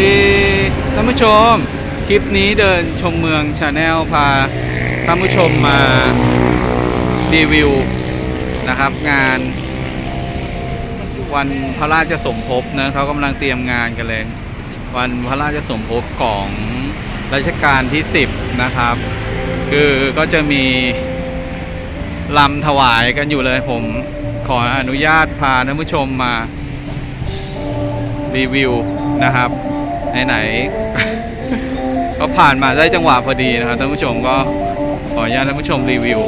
ดีท่านผู้ชม คลิปนี้เดินชมเมืองชาแนลพาท่านผู้ชมมารีวิวนะครับ งานวันพระราชสมภพนะเขากำลังเตรียมงานกันเลย วันพระราชสมภพของรัชกาลที่ 10 นะครับ คือก็จะมีลำถวายกันอยู่เลยผมขออนุญาตพาท่านผู้ชมมารีวิวนะครับ ไหนๆ ก็ผ่านมาได้จังหวะพอดีนะครับท่านผู้ชมก็ขออนุญาตท่านผู้ชมรีวิว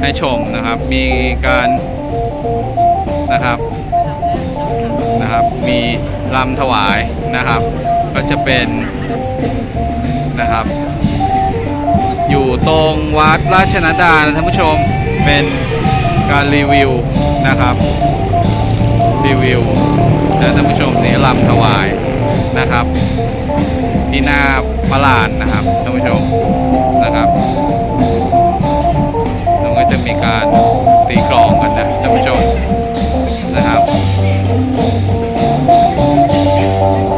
ให้ชมนะครับ มีการนะครับนะครับ มีลำถวายนะครับ ก็จะเป็นนะครับ อยู่ตรงวัดราชนดานะท่านผู้ชมเป็นการรีวิวนะครับ รีวิวนะท่านผู้ชมนี่ลำถวาย นะครับ ที่หน้าประหลาดนะครับท่านผู้ชมนะครับแล้วก็จะมีการตีกลองกันนะท่านผู้ชมนะครับ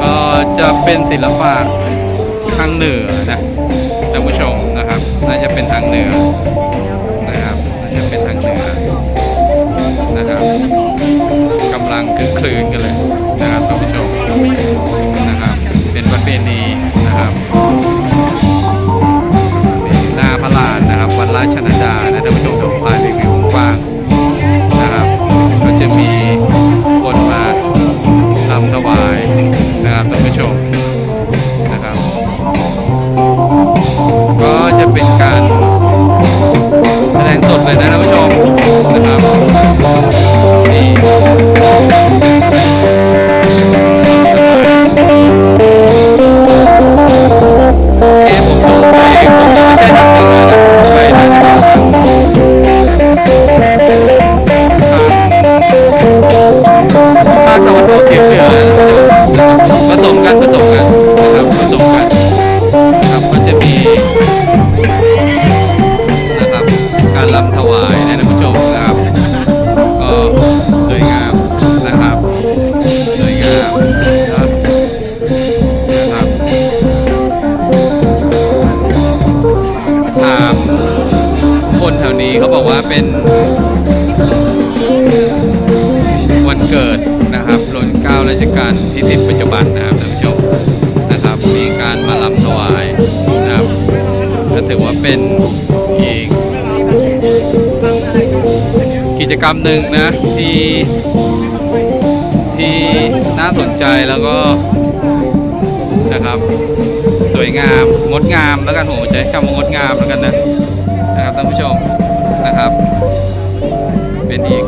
ก็จะเป็นศิลปะทางเหนือนะท่านผู้ชมนะครับ น่าจะเป็นทางเหนือนะครับน่าจะเป็นทางเหนือนะครับกำลังคึกคลืนกันเลย เป็นวันเกิดนะครับรัชเก้าราชการที่สิบปัจจุบันนะครับท่านผู้ชมนะครับ มีการมาลำถวายนะครับก็ถือว่าเป็นอีกกิจกรรมหนึ่งนะที่ที่น่าสนใจแล้วก็นะครับสวยงามงดงามแล้วกันผมใช้คำว่างดงามแล้วกันนะนะครับท่านผู้ชม นะครับ เป็นอีก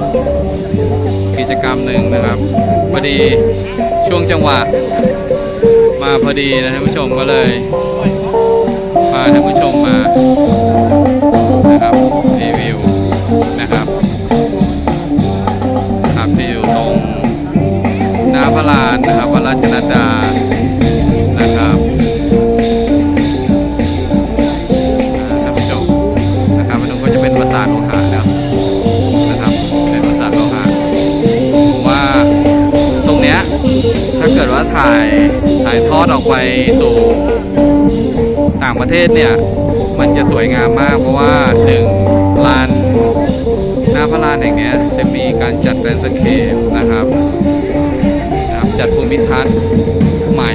กิจกรรมหนึ่งนะครับพอดีช่วงจังหวะ มาพอดีนะท่านผู้ชมก็เลยพาท่านผู้ชมมานะครับรีวิวนะครับครับที่อยู่ตรงหน้าพระลานนะครับ ออกไปสู่ต่างประเทศเนี่ย มันจะสวยงามมาก เพราะว่าหนึ่งลานหน้าพระลานแห่งเนี้ยจะมีการจัดแลนสเคปนะครับนะครับ จัดภูมิทัศน์ใหม่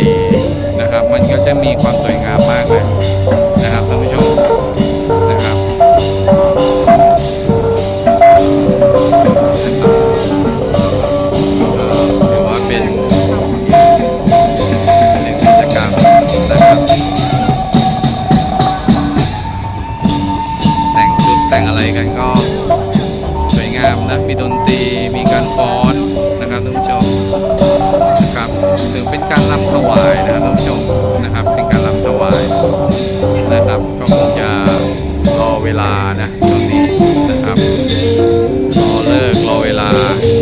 นะครับ มันก็จะมีความสวยงามมากเลย แต่งอะไรกันก็สวยงามนะ มีดนตรี มีการฟ้อนนะครับท่านผู้ชมนะครับถือเป็นการรำถวายนะครับท่านผู้ชมนะครับ เป็นการรำถวายนะครับ ก็คงจะรอเวลานะช่วงนี้นะครับรอเลิกรอเวลา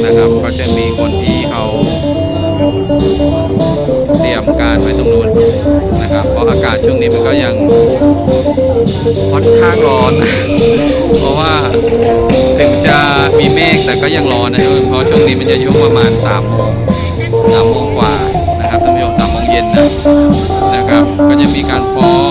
นะครับ ก็จะมีคนที่เขาเตรียมการไว้ตรงนู้นนะครับ เพราะอากาศช่วงนี้มันก็ยัง ค่อนข้างร้อน เพราะว่าถึงจะมีเมฆแต่ก็ยังร้อนนะเพราะช่วงนี้มันจะช่วงประมาณสามโมงสามโมงกว่านะครับท่านผู้ชมสามโมงเย็นนะนะครับ ก็จะมีการฟ้อง